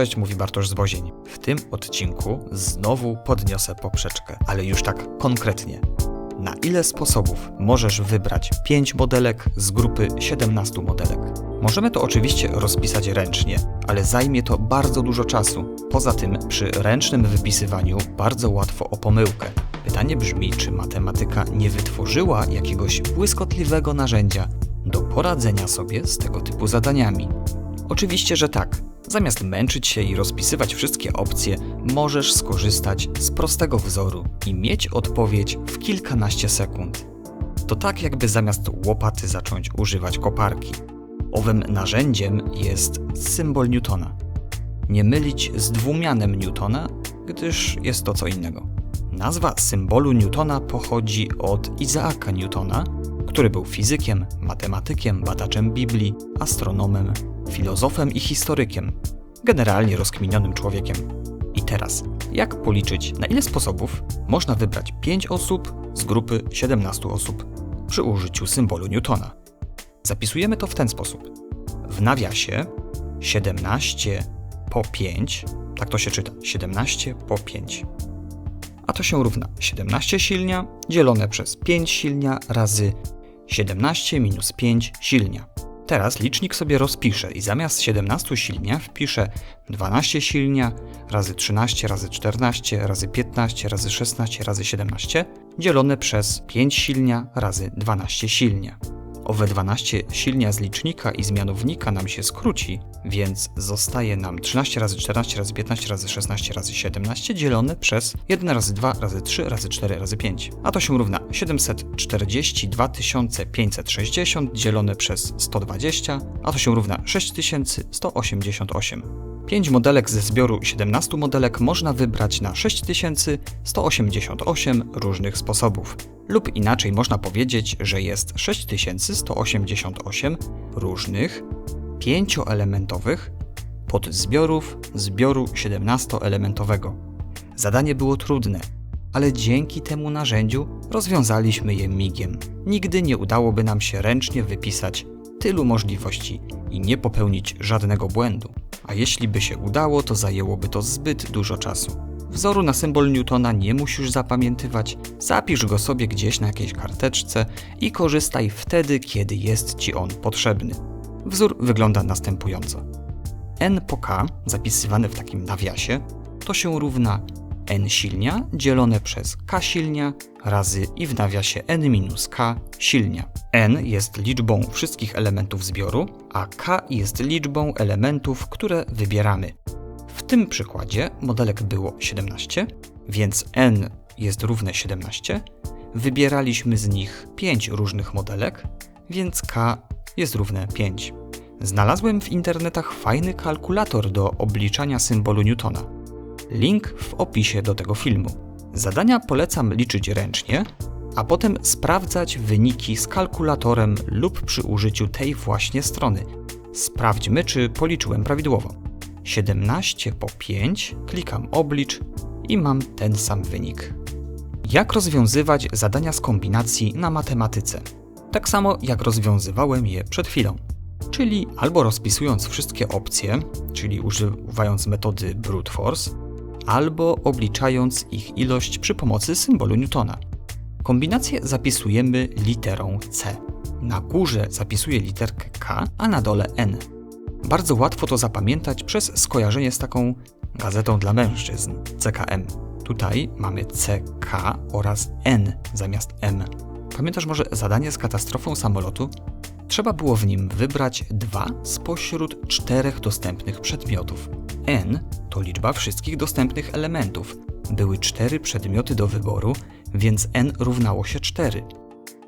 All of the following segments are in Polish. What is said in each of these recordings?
Cześć, mówi Bartosz Zbozień. W tym odcinku znowu podniosę poprzeczkę, ale już tak konkretnie. Na ile sposobów możesz wybrać 5 modelek z grupy 17 modelek? Możemy to oczywiście rozpisać ręcznie, ale zajmie to bardzo dużo czasu. Poza tym, przy ręcznym wypisywaniu bardzo łatwo o pomyłkę. Pytanie brzmi, czy matematyka nie wytworzyła jakiegoś błyskotliwego narzędzia do poradzenia sobie z tego typu zadaniami? Oczywiście, że tak. Zamiast męczyć się i rozpisywać wszystkie opcje, możesz skorzystać z prostego wzoru i mieć odpowiedź w kilkanaście sekund. To tak, jakby zamiast łopaty zacząć używać koparki. Owym narzędziem jest symbol Newtona. Nie mylić z dwumianem Newtona, gdyż jest to co innego. Nazwa symbolu Newtona pochodzi od Izaaka Newtona, który był fizykiem, matematykiem, badaczem Biblii, astronomem, filozofem i historykiem, generalnie rozkminionym człowiekiem. I teraz, jak policzyć, na ile sposobów można wybrać 5 osób z grupy 17 osób przy użyciu symbolu Newtona? Zapisujemy to w ten sposób. W nawiasie 17 po 5, tak to się czyta, 17 po 5. A to się równa 17 silnia dzielone przez 5 silnia razy 17 minus 5 silnia. Teraz licznik sobie rozpiszę i zamiast 17 silnia wpiszę 12 silnia razy 13 razy 14 razy 15 razy 16 razy 17 dzielone przez 5 silnia razy 12 silnia. Owe 12 silnia z licznika i z mianownika nam się skróci, więc zostaje nam 13 razy 14 razy 15 razy 16 razy 17 dzielone przez 1 razy 2 razy 3 razy 4 razy 5. A to się równa 742 560 dzielone przez 120, a to się równa 6188. 5 modelek ze zbioru 17 modelek można wybrać na 6188 różnych sposobów. Lub inaczej można powiedzieć, że jest 6188 różnych, pięcioelementowych podzbiorów zbioru 17-elementowego. Zadanie było trudne, ale dzięki temu narzędziu rozwiązaliśmy je migiem. Nigdy nie udałoby nam się ręcznie wypisać tylu możliwości i nie popełnić żadnego błędu. A jeśli by się udało, to zajęłoby to zbyt dużo czasu. Wzoru na symbol Newtona nie musisz zapamiętywać, zapisz go sobie gdzieś na jakiejś karteczce i korzystaj wtedy, kiedy jest ci on potrzebny. Wzór wygląda następująco. n po k, zapisywane w takim nawiasie, to się równa n silnia dzielone przez k silnia razy i w nawiasie n minus k silnia. n jest liczbą wszystkich elementów zbioru, a k jest liczbą elementów, które wybieramy. W tym przykładzie modelek było 17, więc n jest równe 17. Wybieraliśmy z nich 5 różnych modelek, więc k jest równe 5. Znalazłem w internetach fajny kalkulator do obliczania symbolu Newtona. Link w opisie do tego filmu. Zadania polecam liczyć ręcznie, a potem sprawdzać wyniki z kalkulatorem lub przy użyciu tej właśnie strony. Sprawdźmy, czy policzyłem prawidłowo. 17 po 5, klikam oblicz i mam ten sam wynik. Jak rozwiązywać zadania z kombinacji na matematyce? Tak samo jak rozwiązywałem je przed chwilą. Czyli albo rozpisując wszystkie opcje, czyli używając metody brute force, albo obliczając ich ilość przy pomocy symbolu Newtona. Kombinację zapisujemy literą C. Na górze zapisuję literkę K, a na dole N. Bardzo łatwo to zapamiętać przez skojarzenie z taką gazetą dla mężczyzn CKM. Tutaj mamy CK oraz N zamiast M. Pamiętasz może zadanie z katastrofą samolotu? Trzeba było w nim wybrać dwa spośród czterech dostępnych przedmiotów. N to liczba wszystkich dostępnych elementów. Były cztery przedmioty do wyboru, więc N równało się 4.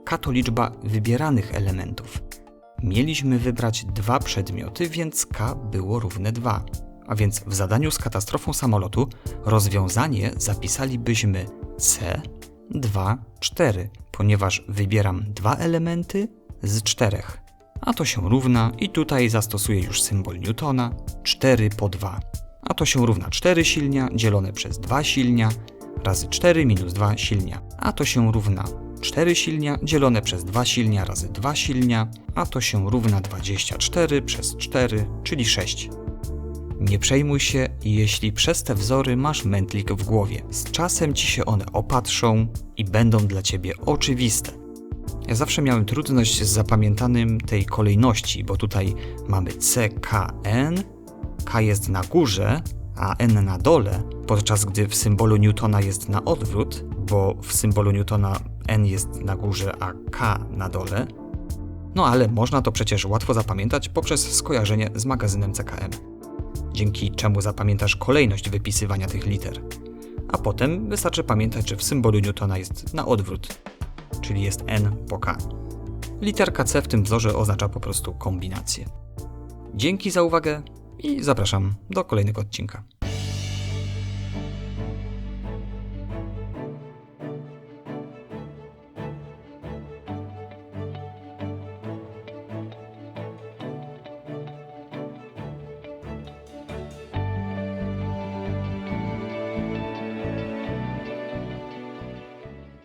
K to liczba wybieranych elementów. Mieliśmy wybrać dwa przedmioty, więc K było równe 2. A więc w zadaniu z katastrofą samolotu rozwiązanie zapisalibyśmy C 2, 4, ponieważ wybieram dwa elementy z czterech. A to się równa, i tutaj zastosuję już symbol Newtona, 4 po 2. A to się równa 4 silnia dzielone przez 2 silnia razy 4 minus 2 silnia. A to się równa 4 silnia dzielone przez 2 silnia razy 2 silnia, a to się równa 24 przez 4, czyli 6. Nie przejmuj się, jeśli przez te wzory masz mętlik w głowie. Z czasem ci się one opatrzą i będą dla ciebie oczywiste. Ja zawsze miałem trudność z zapamiętanym tej kolejności, bo tutaj mamy C, K, N, K jest na górze, a N na dole, podczas gdy w symbolu Newtona jest na odwrót, bo w symbolu Newtona N jest na górze, a K na dole. No ale można to przecież łatwo zapamiętać poprzez skojarzenie z magazynem CKM, dzięki czemu zapamiętasz kolejność wypisywania tych liter. A potem wystarczy pamiętać, że w symbolu Newtona jest na odwrót, czyli jest N po K. Literka C w tym wzorze oznacza po prostu kombinację. Dzięki za uwagę i zapraszam do kolejnego odcinka.